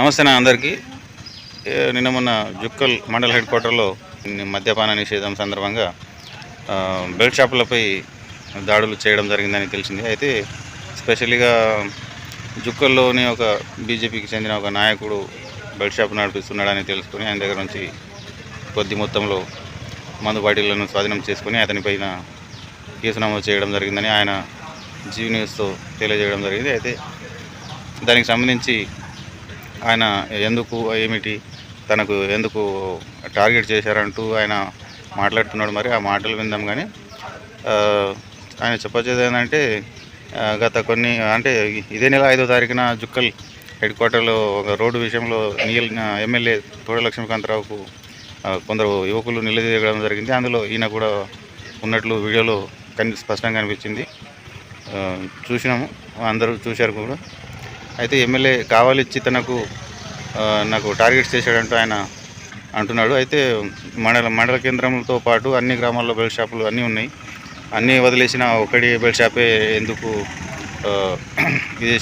నమస్తే నా అందరికీ. నిన్న మొన్న జుక్కల్ మండల్ హెడ్ క్వార్టర్లో మద్యపాన నిషేధం సందర్భంగా బెల్ట్ షాపులపై దాడులు చేయడం జరిగిందని తెలిసింది. అయితే స్పెషల్గా జుక్కల్లోని ఒక బీజేపీకి చెందిన ఒక నాయకుడు బెల్ట్ షాప్ నడిపిస్తున్నాడని తెలుసుకుని ఆయన దగ్గర నుంచి కొద్ది మొత్తంలో మందు బాటిళ్ళను స్వాధీనం చేసుకుని అతనిపైన కేసు నమోదు చేయడం జరిగిందని ఆయన జీవీ న్యూస్తో తెలియజేయడం జరిగింది. అయితే దానికి సంబంధించి ఆయన ఎందుకు ఏమిటి తనకు ఎందుకు టార్గెట్ చేశారంటూ ఆయన మాట్లాడుతున్నాడు. మరి ఆ మాటలు విందాం కానీ ఆయన చెప్పొచ్చేది ఏంటంటే గత కొన్ని అంటే ఇదే నెల ఐదో తారీఖున జుక్కల్ హెడ్ క్వార్టర్లో ఒక రోడ్డు విషయంలో నీల్ ఎమ్మెల్యే తోడ లక్ష్మీకాంతరావుకు కొందరు యువకులు నిలదీయడం జరిగింది. అందులో ఈయన కూడా ఉన్నట్లు వీడియోలో కని స్పష్టంగా కనిపించింది. చూసినాము. అందరూ చూశారు కూడా. అయితే ఎమ్మెల్యే కావాలిచ్చి తనకు నాకు టార్గెట్స్ చేశాడంటూ ఆయన అంటున్నాడు. అయితే మండల మండల కేంద్రంతో పాటు అన్ని గ్రామాల్లో బెల్ట్ షాపులు అన్నీ ఉన్నాయి. అన్నీ వదిలేసిన ఒకటి బెల్ట్ షాపే ఎందుకు ఇది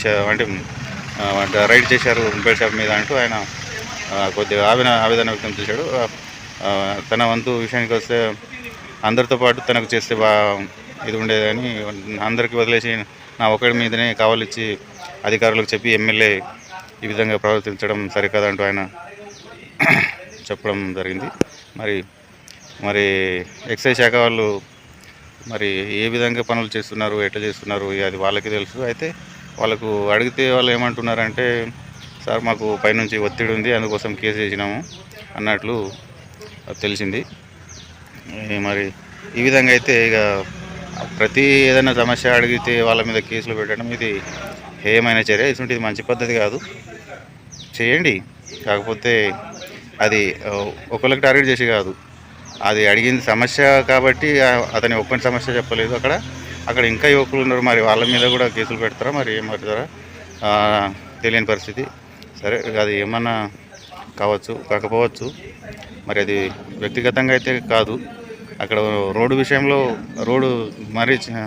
అంటే రైడ్ చేశారు బెల్ట్ షాప్ మీద అంటూ ఆయన కొద్దిగా ఆవేదన ఆవేదన వ్యక్తం చేశాడు. తన వంతు విషయానికి వస్తే అందరితో పాటు తనకు చేస్తే బా ఇది ఉండేదని అందరికీ వదిలేసి నా ఒకరి మీదనే కావాలిచ్చి అధికారులకు చెప్పి ఎమ్మెల్యే ఈ విధంగా ప్రవర్తించడం సరికాదంటూ ఆయన చెప్పడం జరిగింది. మరి మరి ఎక్సైజ్ శాఖ వాళ్ళు మరి ఏ విధంగా పనులు చేస్తున్నారు ఎట్లా చేస్తున్నారు అది వాళ్ళకి తెలుసు. అయితే వాళ్ళకు అడిగితే వాళ్ళు ఏమంటున్నారంటే సార్ మాకు పైనుంచి ఒత్తిడి ఉంది అందుకోసం కేసు చేసినాము అన్నట్లు తెలిసింది. మరి ఈ విధంగా అయితే ఇక ప్రతి ఏదైనా సమస్య అడిగితే వాళ్ళ మీద కేసులు పెట్టడం ఇది ఏమైనా చర్య? ఇటువంటిది మంచి పద్ధతి కాదు. చేయండి. కాకపోతే అది ఒకళ్ళకి టార్గెట్ చేసి కాదు. అది అడిగింది సమస్య కాబట్టి అతని ఒక్కని సమస్య చెప్పలేదు అక్కడ. అక్కడ ఇంకా యువకులు ఉన్నారు. మరి వాళ్ళ మీద కూడా కేసులు పెడతారా? మరి ఏం పెడతారా తెలియని పరిస్థితి. సరే అది ఏమన్నా కావచ్చు కాకపోవచ్చు. మరి అది వ్యక్తిగతంగా అయితే కాదు. అక్కడ రోడ్డు విషయంలో రోడ్డు మరీ చి-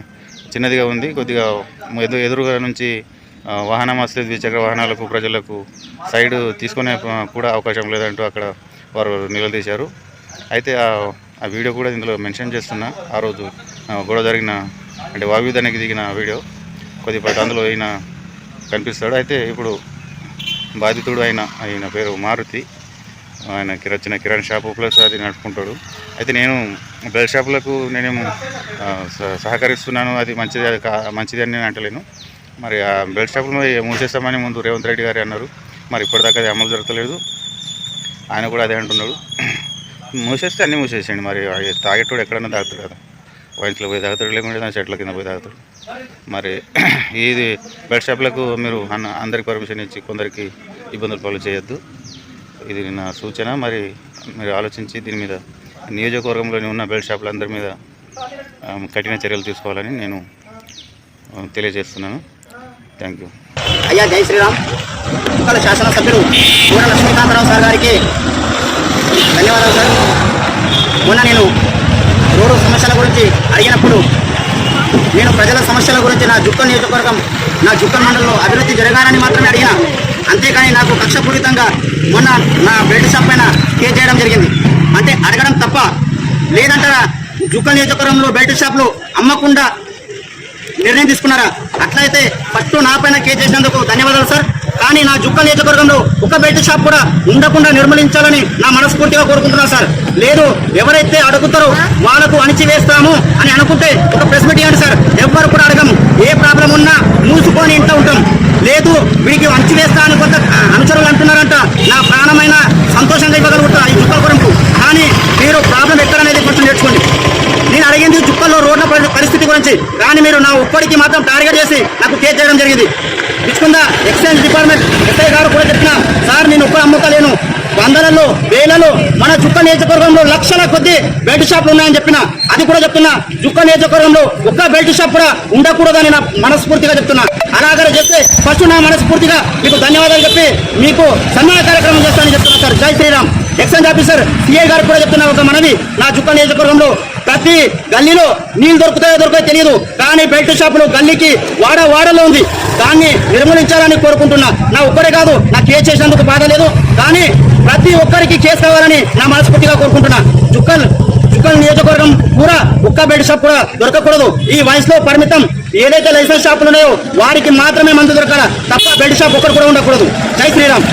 చిన్నదిగా ఉంది. కొద్దిగా ఎదురుగా నుంచి వాహనం వస్తే ద్విచక్ర వాహనాలకు ప్రజలకు సైడ్ తీసుకునే కూడా అవకాశం లేదంటూ అక్కడ వారు నిలదీశారు. అయితే ఆ వీడియో కూడా ఇందులో మెన్షన్ చేస్తున్నా. ఆ రోజు గొడవ జరిగిన అంటే వాగ్విధానికి దిగిన వీడియో. కొద్దిపాటి అందులో ఈయన కనిపిస్తాడు. అయితే ఇప్పుడు బాధితుడు ఆయన ఆయన పేరు మారుతి. ఆయన కిరచిన కిరాణ్ షాపు ప్లస్ అది నడుపుకుంటాడు. అయితే నేను బెల్ షాపులకు నేనేమో సహకరిస్తున్నాను. అది మంచిది అది కా మంచిది అని నేను అంటలేను. మరి ఆ బెల్ట్ షాపులు మరి మూసేస్తామని ముందు రేవంత్ రెడ్డి గారు అన్నారు. మరి ఇప్పటిదాకా అది అమలు జరగలేదు. ఆయన కూడా అదే అంటున్నాడు. మూసేస్తే అన్నీ మూసేసేయండి మరి. తాగేటోడు ఎక్కడన్నా తాగుతాడు కదా. వైన్స్లో పోయి తాగుతాడు లేకుంటే దాని చెట్ల కింద పోయి తాగుతాడు. మరి ఇది బెడ్ షాప్లకు మీరు అన్న అందరికి పర్మిషన్ ఇచ్చి కొందరికి ఇబ్బందులు పాలు చేయొద్దు. ఇది నా సూచన. మరి మీరు ఆలోచించి దీని మీద నియోజకవర్గంలోని ఉన్న బెల్ట్ షాపులందరి మీద కఠిన చర్యలు తీసుకోవాలని నేను తెలియజేస్తున్నాను. థ్యాంక్ యూ అయ్యా జై శ్రీరామ్. శాసన శాసనసభ్యులు కూర లక్ష్మీకాంతరావు సార్ గారికి ధన్యవాదాలు సార్. మొన్న నేను రోడ్డు సమస్యల గురించి అడిగినప్పుడు నేను ప్రజల సమస్యల గురించి నా జుక్కల్ నియోజకవర్గం నా జుక్కల్ మండలంలో అభివృద్ధి జరగాలని మాత్రమే అడిగినా అంతేకాని నాకు కక్షపూరితంగా మొన్న నా బెల్ట్ షాప్ పైన కేసు చేయడం జరిగింది. అంటే అడగడం తప్ప లేదంటారా జుక్కల్ నియోజకవర్గంలో బెల్ట్ షాప్లు అమ్మకుండా నిర్ణయం తీసుకున్నారా? అట్లయితే ఫస్ట్ నా పైన కేసు చేసినందుకు ధన్యవాదాలు సార్. కానీ నా జుక్క నియోజకవర్గంలో ఒక బెల్ట్ షాప్ కూడా ఉండకుండా నిర్మూలించాలని నా మనస్ఫూర్తిగా కోరుకుంటున్నాను సార్. లేదు ఎవరైతే అడుగుతారో వాళ్ళకు అణిచివేస్తాము అని అనుకుంటే ఒక ప్రెస్ మీట్ ఇవ్వండి సార్. ఎవ్వరు కూడా అడగము ఏ ప్రాబ్లం ఉన్నా మూసుకొని ఇంట్లో ఉంటాం. లేదు వీడికి అణిచివేస్తా అని కొంత అనుచరులు అంటున్నారంట నా ప్రాణమైన సంతోషంగా ఇవ్వగలుగుతా ఈ జుక్కల కొరకు కానీ మీరు ప్రాబ్లం ఎక్కడనేది కొంచెం నేర్చుకోండి నేను అడిగింది చుక్కల్లో రోడ్ల పరి- కానీ మీరు నా ఉప్పటికి మాత్రం టార్గెట్ చేసి నాకు కేసు చేయడం జరిగింది. ఇచ్చుకుందా ఎక్సైజ్ డిపార్ట్మెంట్ ఎస్ఐ గారు కూడా చెప్పిన సార్ నేను ఒక్కడు అమ్ముతలేను వందలలో వేలలో మన చుక్క నియోజకవర్గంలో లక్షల కొద్ది బెల్ట్ షాప్లు ఉన్నాయని చెప్పిన అది కూడా చెప్తున్నా. చుక్క నియోజకవర్గంలో ఒక్క బెల్ట్ షాప్ కూడా ఉండకూడదని నా మనస్ఫూర్తిగా చెప్తున్నా. అలాగే చెప్తే ఫస్ట్ నా మనస్ఫూర్తిగా మీకు ధన్యవాదాలు చెప్పి మీకు సన్నాహ కార్యక్రమం చేస్తానని చెప్తున్నా సార్. జై శ్రీరామ్. ఎక్సైజ్ ఆఫీసర్ సిఐ గారు కూడా చెప్తున్నా ఒక మనవి నా చుక్క నియోజకవర్గంలో ప్రతి గల్లీలో నీళ్ళు దొరుకుతాయో దొరుకుతాయో తెలియదు. కానీ బెల్ట్ షాపులు గల్లీకి వాడ వాడలో ఉంది. దాన్ని నిర్మూలించాలని కోరుకుంటున్నా. నా ఒక్కడే కాదు నా కేసు చేసినందుకు బాధ లేదు. కానీ ప్రతి ఒక్కరికి కేసు కావాలని నా మనస్ఫూర్తిగా కోరుకుంటున్నా. చుక్కల్ చుక్కల్ నియోజకవర్గం కూడా ఒక్క బెల్ట్ షాప్ కూడా దొరకకూడదు. ఈ వయసులో పరిమితం ఏదైతే లైసెన్స్ షాపులు ఉన్నాయో వారికి మాత్రమే మందు దొరకాల తప్ప బెల్ట్ షాప్ ఒక్కరు కూడా ఉండకూడదు. జై శ్రీరామ్.